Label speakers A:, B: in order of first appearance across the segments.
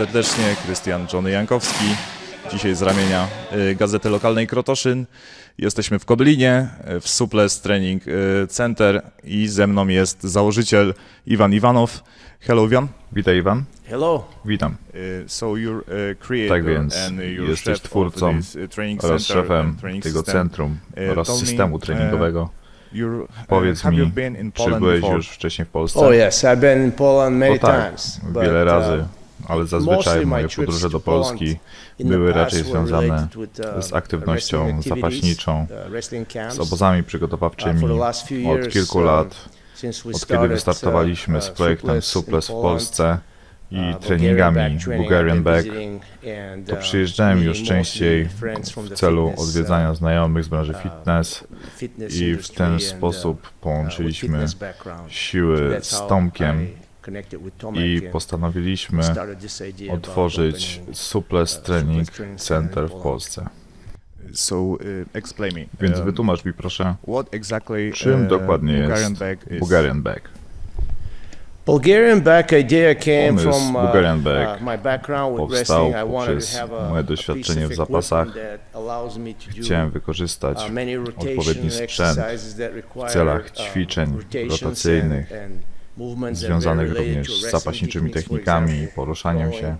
A: serdecznie. Krystian Johnny Jankowski. Dzisiaj z ramienia y, Gazety Lokalnej Krotoszyn. Jesteśmy w Koblinie, y, w Suples Training y, Center i ze mną jest założyciel Iwan Iwanow. Hello Iwan.
B: Witaj Iwan.
C: Hello.
B: Witam.
A: So you're a creator
B: Tak więc
A: and you're
B: jesteś twórcą
A: this, training
B: oraz
A: center
B: szefem tego
A: system.
B: centrum oraz systemu treningowego.
A: You're, uh,
B: Powiedz
A: have you
B: mi,
A: been in
B: czy
A: Poland
B: byłeś
A: before?
B: już wcześniej w Polsce?
C: Oh yes, I've been in Poland many
B: O tak,
C: times. but,
B: wiele
C: uh,
B: razy, ale zazwyczaj moje podróże do Polski były raczej związane
C: uh,
B: z aktywnością zapaśniczą,
C: uh,
B: z obozami
C: Uh,
B: przygotowawczymi.
C: few
B: Od kilku
C: uh,
B: lat, od kiedy wystartowaliśmy
C: uh,
B: z projektem Suples w Polsce i
C: uh,
B: treningami
C: Bulgarian back
B: to
C: uh,
B: przyjeżdżałem już częściej w celu
C: uh,
B: odwiedzania znajomych z branży
C: uh,
B: fitness i w ten
C: uh,
B: sposób
C: uh,
B: połączyliśmy siły z Tomkiem
C: I
B: postanowiliśmy otworzyć Suples Training Center w Polsce.
A: Uh.
B: Więc
A: um,
B: wytłumacz mi proszę, czym
A: uh,
B: dokładnie jest
A: bag?
B: Bulgarian Back.
C: Bulgarian back idea came from uh,
B: Bulgarian back
C: my background with
B: powstał
C: wrestling. I wanted
B: poprzez
C: to have a,
B: moje doświadczenie w zapasach.
C: equipment that allows me to do
B: Chciałem wykorzystać
C: many
B: odpowiedni sprzęt
C: exercises that require,
B: w celach ćwiczeń
C: rotations
B: rotacyjnych, związanych również z zapaśniczymi technikami,
C: example,
B: poruszaniem się,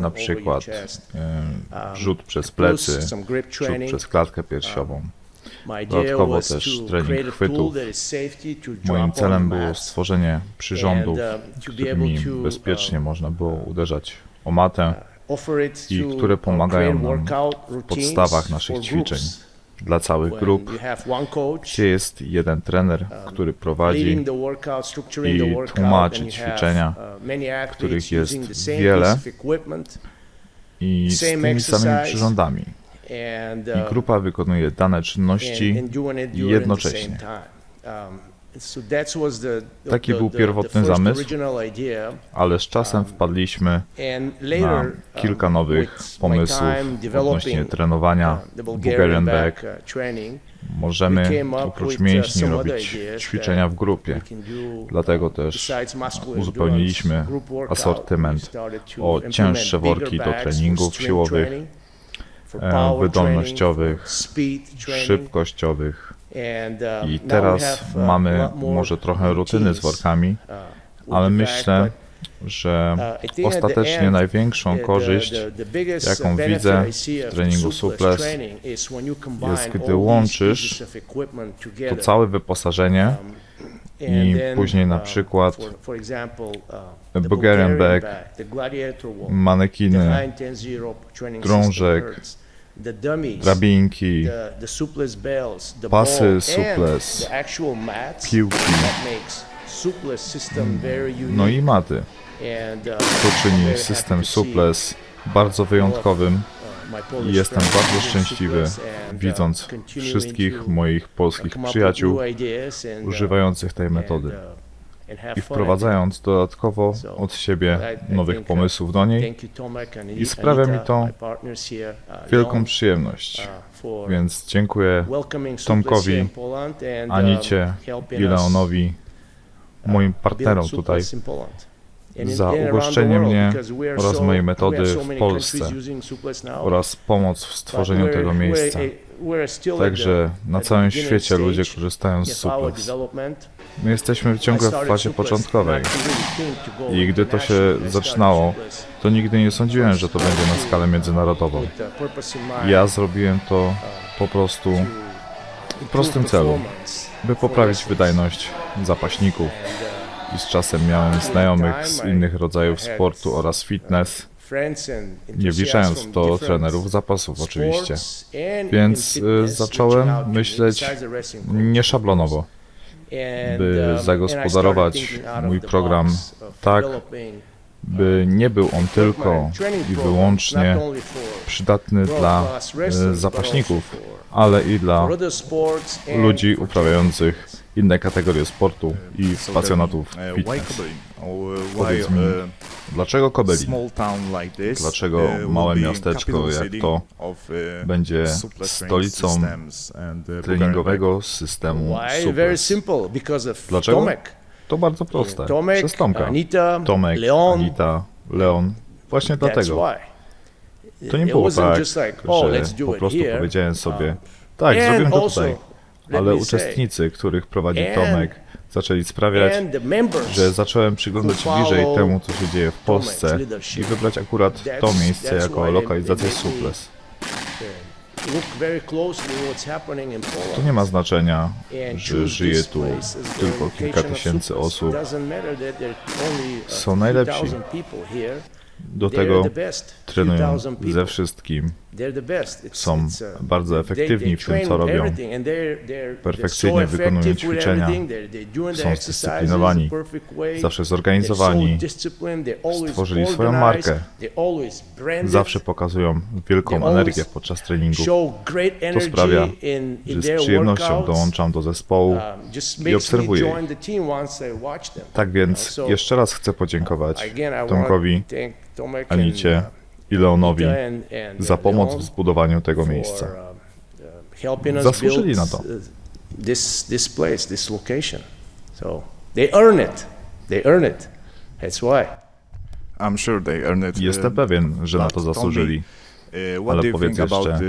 B: na przykład e,
C: Um,
B: rzut przez plecy, rzut przez klatkę piersiową.
C: Idea
B: Dodatkowo też trening chwytów. Moim celem było stworzenie przyrządów,
C: uh, be
B: którymi bezpiecznie
C: uh,
B: można było uderzać o matę
C: it
B: i które
C: uh,
B: pomagają nam w podstawach naszych ćwiczeń. Dla całych grup, gdzie jest jeden trener, który prowadzi, i tłumaczy ćwiczenia,
C: uh,
B: których jest wiele. i z tymi samymi przyrządami. I
C: uh,
B: grupa wykonuje dane czynności jednocześnie.
C: Um,
B: Taki był pierwotny zamysł. ale z czasem wpadliśmy
C: And
B: na
C: later,
B: kilka
C: um,
B: nowych pomysłów odnośnie trenowania
C: uh,
B: Bulgarian Back.
C: uh,
B: Możemy oprócz
C: uh,
B: mięśni robić ćwiczenia w grupie. Dlatego też uzupełniliśmy asortyment o cięższe worki do treningów siłowych, e, wydolnościowych, szybkościowych i
C: now we
B: teraz
C: uh,
B: mamy może trochę rutyny z workami,
C: uh,
B: ale myślę, że
C: uh, I
B: ostatecznie największą korzyść jaką widzę
C: I
B: w treningu
C: suples
B: jest, gdy łączysz to całe wyposażenie
C: Um,
B: i później na przykład Bulgarian
C: the
B: manekiny, drążek, drabinki, pasy suples, piłki,
C: unique.
B: no i maty.
C: uh,
B: To czyni system suples bardzo wyjątkowym
C: uh,
B: i jestem bardzo szczęśliwy
C: uh,
B: widząc wszystkich moich polskich przyjaciół używających tej metody i wprowadzając dodatkowo od siebie nowych pomysłów do niej i sprawia mi to wielką przyjemność. Więc dziękuję Tomkowi, Anicie i Leonowi, moim partnerom tutaj, za ugoszczenie mnie oraz mojej metody w Polsce oraz pomoc w stworzeniu tego miejsca. Także na całym świecie ludzie korzystają z suplex. My jesteśmy ciągle w fazie początkowej. I gdy to się zaczynało, To nigdy nie sądziłem, że to będzie na skalę międzynarodową. Ja zrobiłem to
C: uh,
B: po prostu w prostym celu, by poprawić wydajność zapaśników. I z czasem miałem znajomych z innych rodzajów sportu oraz fitness, nie wliczając to trenerów zapasów oczywiście. Więc, y, zacząłem myśleć
C: besides the wrestling coach.
B: Nie szablonowo,
C: And,
B: by zagospodarować mój program tak, by nie był on tylko i wyłącznie przydatny dla
C: but
B: zapaśników, ale i dla ludzi uprawiających inne kategorie sportu i pasjonatów
A: uh,
B: fitness.
A: Uh,
B: Powiedz mi,
A: uh,
B: Dlaczego
A: this,
B: Dlaczego małe miasteczko jak to będzie stolicą treningowego systemu suples? Dlaczego?
C: Tomek.
B: To bardzo proste.
C: Tomek,
B: Przez Tomka.
C: Anita,
B: Tomek,
C: Leon,
B: Anita, Leon, Właśnie dlatego. To nie było tak,
C: oh,
B: że
C: do
B: po prostu powiedziałem sobie, tak, zrobiłem to tutaj. Ale uczestnicy, których prowadzi Tomek, zaczęli sprawiać, że zacząłem przyglądać bliżej temu, co się dzieje w Polsce i wybrać akurat to miejsce jako lokalizację suples. To nie ma znaczenia, że żyje tu tylko kilka tysięcy osób.
C: Uh,
B: Są najlepsi. Do tego trenują ze wszystkim, Są
C: uh,
B: bardzo efektywni w tym, co robią. Perfekcyjnie wykonują ćwiczenia, są zdyscyplinowani, zawsze zorganizowani, stworzyli swoją markę. Zawsze pokazują wielką energię podczas
C: great
B: To sprawia, że z przyjemnością dołączam do zespołu.
C: Um,
B: obserwuję.
C: I watch them.
B: Tak więc jeszcze raz chcę podziękować Tomkowi, Anicie i Leonowi za pomoc w zbudowaniu tego miejsca.
C: uh,
B: Zasłużyli na to.
C: uh, This, this place, this location. So they earn it. They earn it. That's why.
A: I'm sure they earned it.
B: Jestem pewien, że na to zasłużyli.
A: uh,
B: Ale powiedz jeszcze,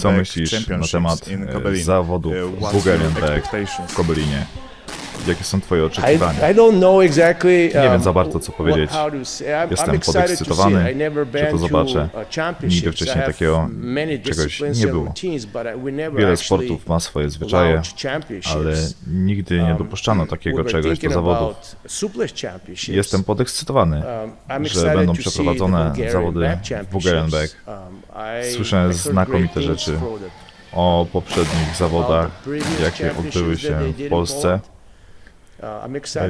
B: Co myślisz na temat e, zawodów Bulgarian
A: expectations?
B: w Kobelinie? Jakie są twoje oczekiwania? Nie wiem
C: um,
B: za bardzo, co powiedzieć. Jestem podekscytowany, że to zobaczę. Nigdy wcześniej takiego czegoś nie było. Wiele sportów ma swoje zwyczaje, ale nigdy nie
C: Um,
B: dopuszczano takiego czegoś do zawodów. Jestem podekscytowany.
C: Um,
B: że będą przeprowadzone zawody w
C: I heard
B: znakomite rzeczy O poprzednich zawodach, jakie odbyły się w Polsce.
C: Poland. Uh, I'm excited to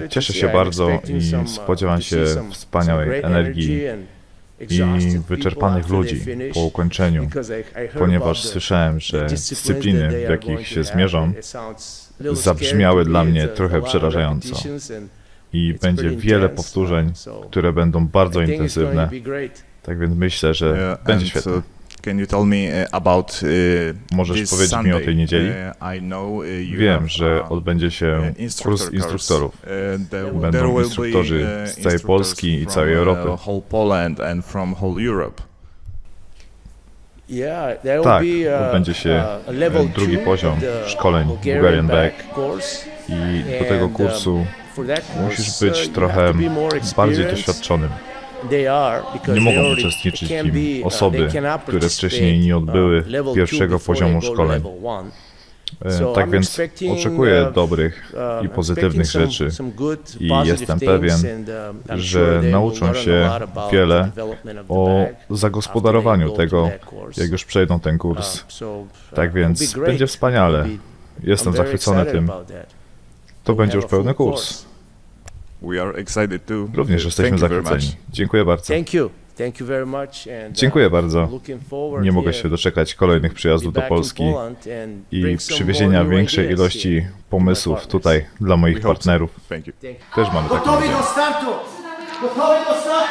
B: Cieszę
C: see.
B: się bardzo i
C: uh,
B: spodziewam się wspaniałej energii i wyczerpanych ludzi po ukończeniu, ponieważ słyszałem, że dyscypliny, w jakich się zmierzą, zabrzmiały dla mnie
C: a-
B: trochę przerażająco. i będzie wiele powtórzeń, które będą bardzo intensywne. Tak więc myślę, że
A: Uh,
B: będzie świetnie.
A: Uh, Can you tell me uh, about uh,
B: Możesz
A: this
B: powiedzieć mi o
A: Sunday?
B: tej niedzieli?
A: Uh, I know uh, you
B: Wiem,
A: have,
B: że
A: uh,
B: odbędzie się
A: uh,
B: kurs instruktorów.
A: Uh,
B: Będą
A: will be,
B: instruktorzy
A: uh,
B: z całej
A: instructors
B: Polski i
A: from,
B: całej
A: uh,
B: Europy.
A: whole Poland and from whole Europe.
C: Yeah, there will
B: Tak,
C: be, uh,
B: odbędzie się
C: uh, a level
B: drugi
C: two
B: poziom szkoleń
C: Bulgarian course.
B: I do tego
C: And,
B: kursu
C: um, For that course,
B: musisz
C: uh,
B: być
C: you have
B: trochę
C: to be more
B: bardziej
C: experienced.
B: doświadczonym. Nie mogą uczestniczyć w nim
C: uh,
B: osoby, które wcześniej nie odbyły
C: uh, two
B: pierwszego poziomu szkoleń. E, Tak więc oczekuję
C: uh,
B: dobrych i pozytywnych rzeczy, i jestem pewien, że nauczą się wiele o zagospodarowaniu tego, jak już przejdą ten
C: Um,
B: kurs. Tak więc będzie wspaniale. Jestem zachwycony tym. To będzie już pełny kurs.
A: We are excited too.
B: Również jesteśmy zachwyceni. Dziękuję bardzo.
C: Thank you. Thank you very much and, uh,
B: Dziękuję bardzo. Nie mogę się doczekać kolejnych przyjazdów do Polski i przywiezienia większej ilości pomysłów tutaj dla moich partnerów.
A: Thank you.
B: Też mamy
D: Gotowi do startu! Gotowi do startu!